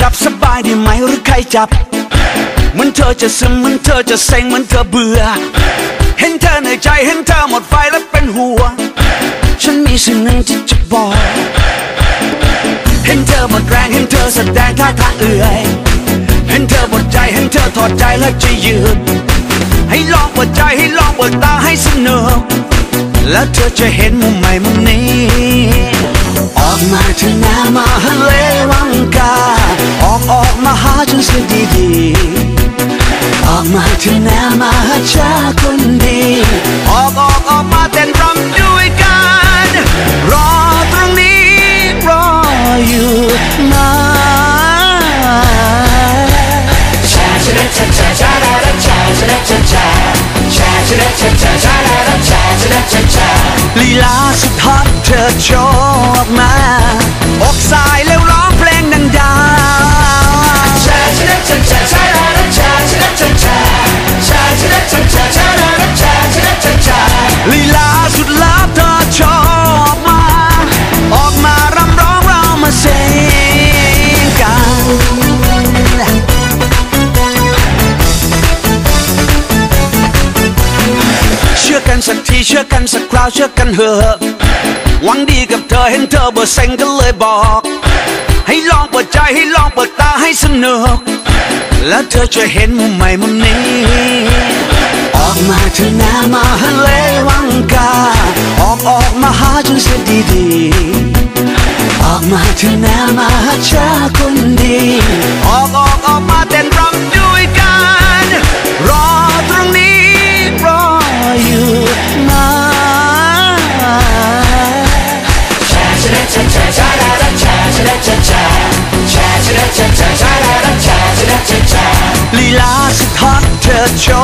ได้ไหมหรือใครจับ เหมันเธอจะซึมเหมันเธอจะเซ็งเหมันเธอเบื่อ เห็นเธอในใจเห็นเธอหมดไฟแล้วเป็นห่วงฉันมีสิ่งหนึ่งที่จะบอก เห็นเธอหมดแรงเห็นเธอแสดงท่าทางเอื่อย เห็นเธอหมดใจเห็นเธอถอดใจแล้วจะยืน ให้ลองเปิดใจให้ลองเปิดตาให้สนุกแล้วเธอจะเห็นมุมใหม่มุมนี้ ออกมาเถอะนะมาฮัเล ๆออกมาเถอะนะมาหาชาคนดีออกออกออกมาเต้นรำด้วยกัน รอตรงนี้รออยู่นะลีลาสุดฮอตเธอโชว์ สักทีเชื่อกันสักคราวเชื่อกันเถอะหวังดีกับเธอเห็นเธอเบอร์เซ็งก็เลยบอก ให้ลองเปิดใจให้ลองเปิดตาให้สนุก แล้วเธอจะเห็นมุมใหม่มุมนี้ ออกมาเถอะนะมาฮัเลวังกา ออกออกมาหาฉันเสียดีๆออกมาเถอะนะมาหาชาคนดี ลีลาสุดฮอตเธอโชออกมา